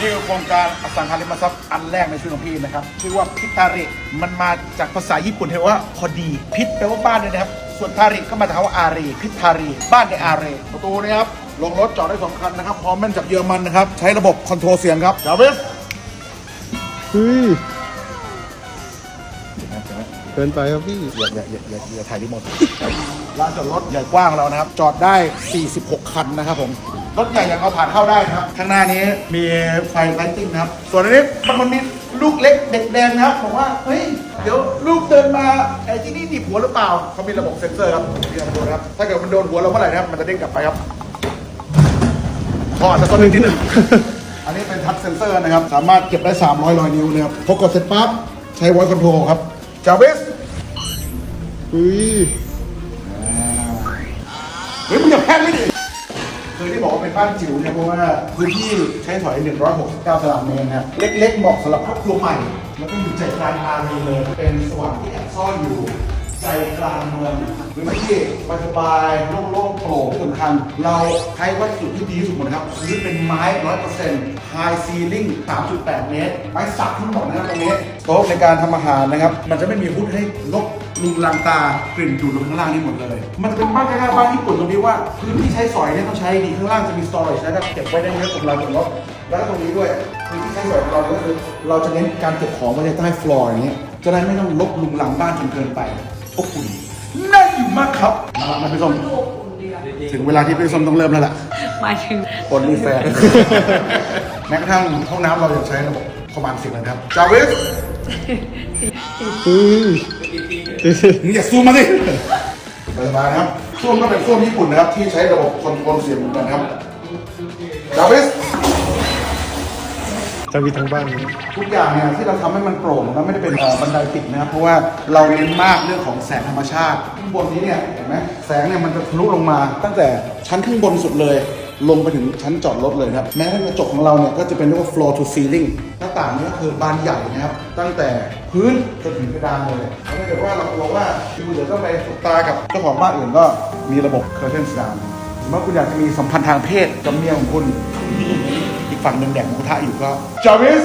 นี่คือโครงการอสังหาริมทรัพย์อันแรกในชีวิตของพี่นะครับชื่อว่าพิทาริมันมาจากภาษาญี่ปุ่นที่ว่าพอดี พิษแปลว่าบ้านเลยนะครับ ส่วนทาริก็มาจากคำว่าอารีพิทารีบ้านในอารีประตูนะครับลงรถจอดได้สองคันนะครับพร้อมแม่นจากเยอรมันนะครับ ใช้ระบบคอนโทรลเสียงครับจาวิสเฮ้ยเกินไปครับพี่อย่าอย่าอย่าอย่าอย่าถ่ายรีโมทลานจอดรถใหญ่กว้างแล้วนะครับ จอดได้ 46 คันนะครับผม รถใหญ่ย่างเอาผ่านเข้าได้นะครับ ข้างหน้านี้มีไฟไลติ้งนะครับ ส่วนอันนี้มันมันมีลูกเล็กเด็กแดงนะครับบอกว่าเฮ้ยเดี๋ยวลูกเดินมาไอ้ที่นี่หนีบหัวหรือเปล่าเขามีระบบเซ็นเซอร์ครับที่เราดูนะครับถ้าเกิดมันโดนหัวเราเมื่อไหร่นะครับมันจะเด้งกลับไปครับพออาจะต้นนิดนึงอันนี้เป็นทัชเซนเซอร์นะครับ สามารถเก็บได้ 300รอยนิ้วนะครับพอกดเสร็จปั๊บใช้ไวคอนโทรลครับจาวิสเฮ้ยเฮ้ยมึงอย่าแพ้งไม่ดิ คือที่บอกว่าเป็นบ้านจิ๋วเนี่ยเพราะว่าพื้นที่ใช้ถอย 169ตารางเมตรนะครับเล็กๆเหมาะสำหรับครอบครัวใหม่ แล้วก็อยู่ใจกลางอารีเลย เป็นสว่างที่แอบซ่อนอยู่ ใจกลางเมืองพื้นที่สบายๆโล่งๆโปร่งที่สำคัญ เราใช้วัสดุที่ดีที่สุดหมดครับพื้นเป็นไม้100% High Ceiling 3.8 เมตร ไม้สักทั้งหมดนะครับตรงนี้โต๊ะในการทำอาหารนะครับ มันจะไม่มีฮุดให้ลกลุงลังตากลิ่นดูดลงข้างล่างนี่หมดเลย มันจะเป็นบ้านคล้ายๆบ้านญี่ปุ่นตรงที่ว่าพื้นที่ใช้สอยเนี่ยต้องใช้ดีข้างล่างจะมี storage นะครับเก็บไว้ได้เยอะตรงเราตรงรถแล้วก็ตรงนี้ด้วยพื้นที่ใช้สอยของเราก็คือเราจะเน้นการเก็บของไว้ในใต้ฟลอร์อย่างเงี้ยจะได้ไม่ต้องลกลุงลังบ้านจนเกินไป อบอุ่นน่าอยู่มากครับมาละมาพี่ส้มถึงเวลาที่พี่ส้มต้องเริ่มแล้วล่ะหมายถึงคนรีแฟนแม้กระทั่งห้องน้ำเรายังใช้ระบบคอมมานด์สิงเลยนะครับจาวิสเฮ้ยมึงอย่าซูมมาสิสบายนะครับส้วมก็เป็นส้วมญี่ปุ่นนะครับ ที่ใช้ระบบคอนโทรลเสียงเหมือนกันครับจาวิสจะมีทั้งบ้านทุกอย่างเนี่ยที่เราทำให้มันโปร่งแล้วไม่ได้ เป็นบันไดปิดนะครับเพราะว่าเราเน้นมากเรื่องของแสงธรรมชาติข้างบนนี้เนี่ยเห็นไหมแสงเนี่ยมันจะทะลุลงมาตั้งแต่ชั้นข้างบนสุดเลย ลงไปถึงชั้นจอดรถเลยนะครับแม้กระจกของเราเนี่ยก็จะเป็นเรียกว่า floor to ceiling หน้าต่างนี่ก็คือบานใหญ่นะครับ ตั้งแต่พื้นจนถึงเพดานเลยแล้วถ้าเกิดว่าเรากลัวว่าอยู่เดี๋ยวต้องไปสบตากับเจ้าของบ้านอื่นก็มีระบบ curtain down สมมติว่าคุณอยากจะมีสัมพันธ์ทางเพศกับเมียของคุณอีกฝั่งหนึ่งแดกหมูกระทะอยู่ก็จาวิส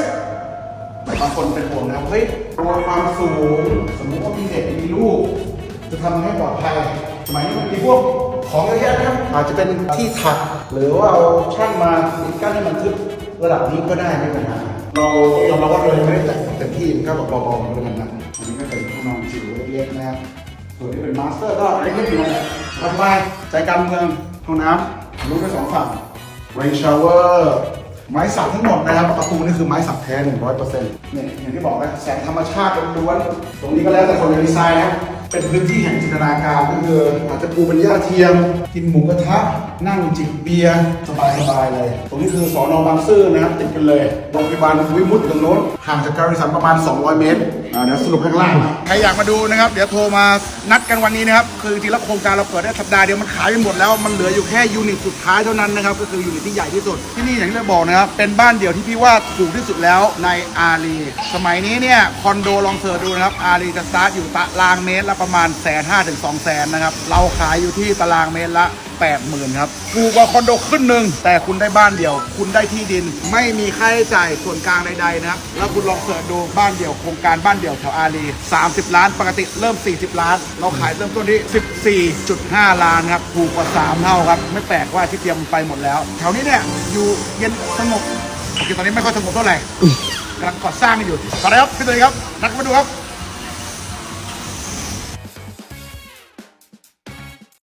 บางคนเป็นห่วงนะครับเฮ้ยกลัวความสูง สมมติว่ามีเด็กมีลูก จะทำให้ปลอดภัยสมัยนี้มันมีพวกของเยอะแยะนะครับอาจจะเป็นที่ถัก หรือว่าเอาช่างมาปิดกั้นให้มันทึบระดับนี้ก็ได้ไม่เป็นปัญหาเรายอมรับว่าเรายังไม่ได้แต่งเต็มที่มันก็แบบเบาๆแล้วกันนะอันนี้ก็เป็นห้องนอนจิ๋วเล็กๆนะครับส่วนที่เป็นมาสเตอร์ก็เล็กๆอยู่นะสบายใจกลางเมืองห้องน้ำรู้ได้สองฝั่งเรนชาวเวอร์ ไม้สักทั้งหมดนะครับประตูนี่คือไม้สักแท้หนึ่งร้อยเปอร์เซ็นต์เนี่ยอย่างที่บอกนะแสงธรรมชาติล้วนๆตรงนี้ก็แล้วแต่คนจะดีไซน์นะเป็นพื้นที่แห่งจินตนาการก็คืออาจจะปูเป็นหญ้าเทียม กินหมูกระทะ นั่งจิบเบียร์สบายๆเลย ตรงนี้คือสอนอบางซื่อนะครับติดกันเลยโรงพยาบาลวิมุตตรงโน้นห่างจากการิสันประมาณ 200 เมตรอ่าเดี๋ยวสรุปข้างล่างใครอยากมาดูนะครับ เดี๋ยวโทรมานัดกันวันนี้นะครับ คือจริงๆแล้วโครงการเราเปิดได้สัปดาห์เดียวมันขายไปหมดแล้ว มันเหลืออยู่แค่ยูนิตสุดท้ายเท่านั้นนะครับ ก็คือยูนิตที่ใหญ่ที่สุด ที่นี่อย่างที่เราบอกนะครับ เป็นบ้านเดี่ยวที่พี่ว่าถูกที่สุดแล้วในอารีสมัยนี้เนี่ยคอนโดลองเสิร์ชดูนะครับ อารีจะสตาร์ทอยู่ตารางเมตรละประมาณแสนห้าถึงสองแสนนะครับ เราขายอยู่ที่ตารางเมตรละ 80,000ครับถูกกว่าคอนโดขึ้นหนึ่งแต่คุณได้บ้านเดียว คุณได้ที่ดิน ไม่มีค่าใช้จ่ายส่วนกลางใดๆนะครับแล้วคุณลองเสิร์ชดูบ้านเดี่ยวโครงการบ้านเดี่ยวแถวอารี30 ล้านปกติเริ่ม 40 ล้าน เราขายเริ่มต้นที่ 14.5 ล้านครับถูกกว่า 3 เท่าครับ ไม่แปลกว่าที่เตรียมไปหมดแล้วแถวนี้เนี่ยอยู่เย็นสงบโอเคตอนนี้ไม่ค่อยสงบเท่าไหร่กำลังก่อสร้างอยู่สวัสดีครับพี่ตุ้ยครับนักมาดูครับ